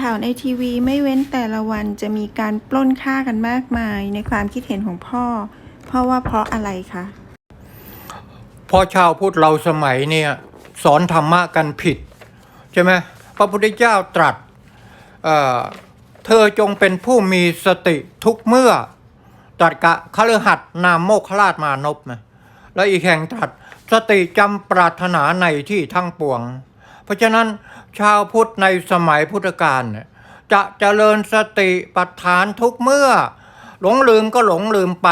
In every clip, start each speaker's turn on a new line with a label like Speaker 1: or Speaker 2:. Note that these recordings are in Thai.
Speaker 1: ข่าวในทีวีไม่เว้นแต่ละวันจะมีการปล้นฆ่ากันมากมายในความคิดเห็นของพ่อเพราะว่าเพราะอะไรคะ
Speaker 2: พราะชาวพุทธเราสมัยเนี่ยสอนธรรมะกันผิด ใช่ไหมพระพุทธเจ้าตรัสเเธอจงเป็นผู้มีสติทุกเมื่อ ตรัสกะคฤหัสนามโมคลาชมานพนะแล้วอีกแห่งตรัสสติจำปรารถนาในที่ทั้งปวง ราะฉะนั้นชาวพุทธในสมัยพุทธกาลจะเจริญสติปัฏฐานทุกเมื่อ หลงลืมก็หลงลืมไป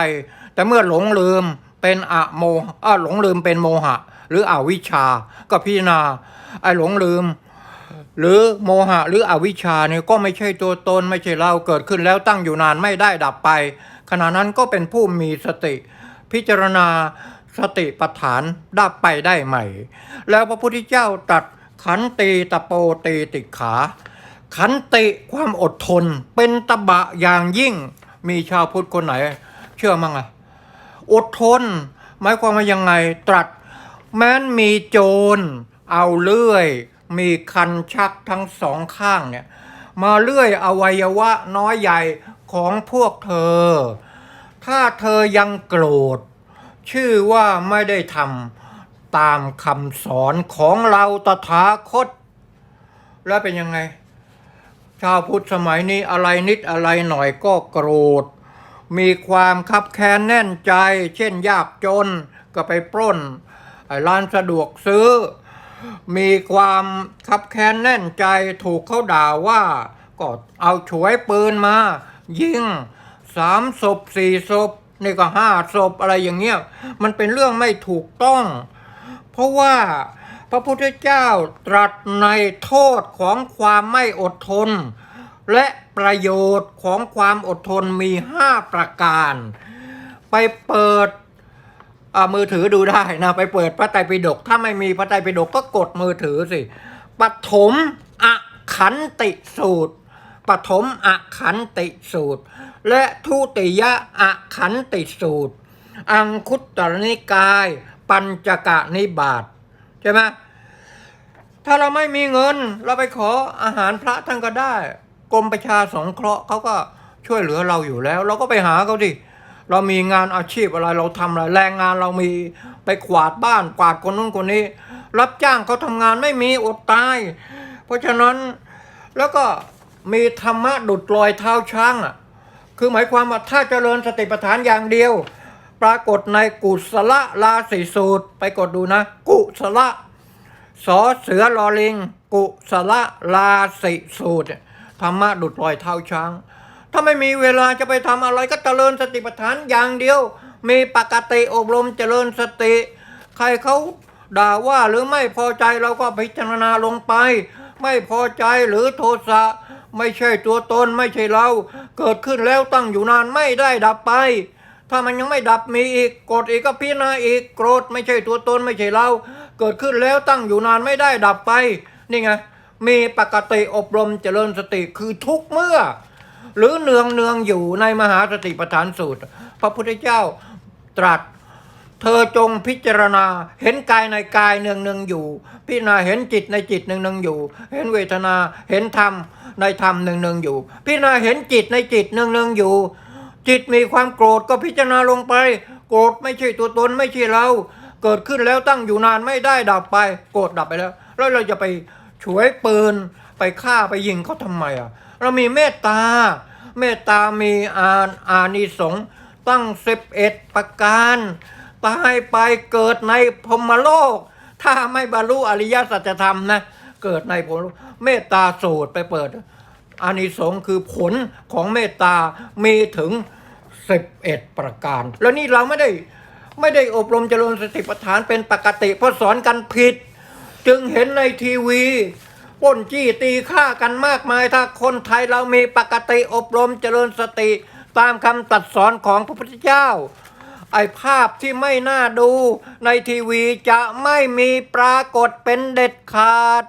Speaker 2: แต่เมื่อหลงลืมเป็นอะโมอ่าหลงลืมเป็นโมหะ หรืออวิชชา ก็พิจารณาไอ้หลงลืม หรือโมหะหรืออวิชชาเนี่ยก็ไม่ใช่ตัวตนไม่ใช่เราเกิดขึ้นแล้วตั้งอยู่นานไม่ได้ดับไป ขณะนั้นก็เป็นผู้มีสติ พิจารณาสติปัฏฐานดับไปได้ใหม่ แล้วพระพุทธเจ้าตรัส ขันตีตะโปตีติขา ขันติความอดทน เป็นตะบะอย่างยิ่ง มีชาวพุทธคนไหน เชื่อมั้งอะอดทน หมายความว่ายังไงตรัส แม้นมีโจร เอาเลื่อย มีคันชักทั้งสองข้างเนี่ย มาเลื่อยอวัยวะน้อยใหญ่ของพวกเธอ ถ้าเธอยังโกรธ ชื่อว่าไม่ได้ทำ ตามคำสอนของเราตถาคต แล้วเป็นยังไง ชาวพุทธสมัยนี้อะไรนิดอะไรหน่อยก็โกรธ มีความคับแค้นแน่นใจ เช่นยากจนก็ไปปล้นร้านสะดวกซื้อ มีความคับแค้นแน่นใจถูกเขาด่าว่าก็เอาฉวยปืนมา ยิงสามศพสี่ศพนี่ก็ห้าศพอะไรอย่างเงี้ย มันเป็นเรื่องไม่ถูกต้อง เพราะว่าพระพุทธเจ้าตรัสในโทษของความไม่อดทน และประโยชน์ของความอดทนมีห้าประการ ไปเปิดมือถือดูได้นะไปเปิดพระไตรปิฎกถ้าไม่มีพระไตรปิฎกก็กดมือถือสิปฐมอขันติสูตรปฐมอขันติสูตร และทุติยะอขันติสูตร อังคุตตรนิกาย ปัญจกะนิบาตใช่ไหมถ้าเราไม่มีเงิน เราไปขออาหารพระท่านก็ได้กรมประชาสงเคราะห์เขาก็ช่วยเหลือเราอยู่แล้ว เราก็ไปหาเขาดิเรามีงานอาชีพอะไรเราทำอะไรแรงงานเรามีไปกวาดบ้านกวาดคนนู้นคนนี้ รับจ้างเขาทำงานไม่มีอดตาย เพราะฉะนั้นแล้วก็มีธรรมะดุดรอยเท้าช้างอะคือหมายความว่าถ้าเจริญสติปัฏฐานอย่างเดียว ปรากฏในกุศลลาสีสูตร ไปกดดูนะ กุศลสอเสือลอลิง กุศลลาสีสูตรธรรมะดุดรอยเท้าช้าง ถ้าไม่มีเวลาจะไปทำอะไรก็เจริญสติปัฏฐานอย่างเดียว มีปกติอบรมเจริญสติ ใครเขาด่าว่าหรือไม่พอใจเราก็พิจารณาลงไป ไม่พอใจหรือโทสะไม่ใช่ตัวตนไม่ใช่เรา เกิดขึ้นแล้วตั้งอยู่นานไม่ได้ดับไป ถ้ามันยังไม่ดับมีอีกโกรธอีกก็พิจารณาอีกโกรธไม่ใช่ตัวตนไม่ใช่เรา เกิดขึ้นแล้วตั้งอยู่นานไม่ได้ดับไป นี่ไงมีปกติอบรมเจริญสติคือทุกเมื่อ หรือเนืองเนืองอยู่ในมหาสติปัฏฐานสูตร พระพุทธเจ้าตรัส เธอจงพิจารณาเห็นกายในกายเนืองเนืองอยู่ พิจารณาเห็นจิตในจิตเนืองเนืองอยู่ เห็นเวทนาเห็นธรรมในธรรมเนืองเนืองอยู่ พิจารณาเห็นจิตในจิตเนืองเนืองอยู่ จิตมีความโกรธก็พิจารณาลงไป โกรธไม่ใช่ตัวตนไม่ใช่เรา เกิดขึ้นแล้วตั้งอยู่นานไม่ได้ดับไป โกรธดับไปแล้ว แล้วเราจะไปฉวยปืนไปฆ่าไปยิงเขาทำไมอะ เรามีเมตตา เมตตามีอาอานิสงส์ตั้งสิบเอ็ดประการตายไปเกิดในพรมโลก ถ้าไม่บรรลุอริยสัจธรรมนะ เกิดในพรมโลก เมตตาสูตรไปเปิด อานิสงส์คือผลของเมตตามีถึง 11 ประการ แล้วนี่เราไม่ได้ไม่ได้อบรมเจริญสติปัฏฐานเป็นปกติเพราะสอนกันผิด จึงเห็นในทีวีป้นจี้ตีฆ่ากันมากมายถ้าคนไทยเรามีปกติอบรมเจริญสติตามคำตัดสอนของพระพุทธเจ้า ไอภาพที่ไม่น่าดูในทีวีจะไม่มีปรากฏเป็นเด็ดขาด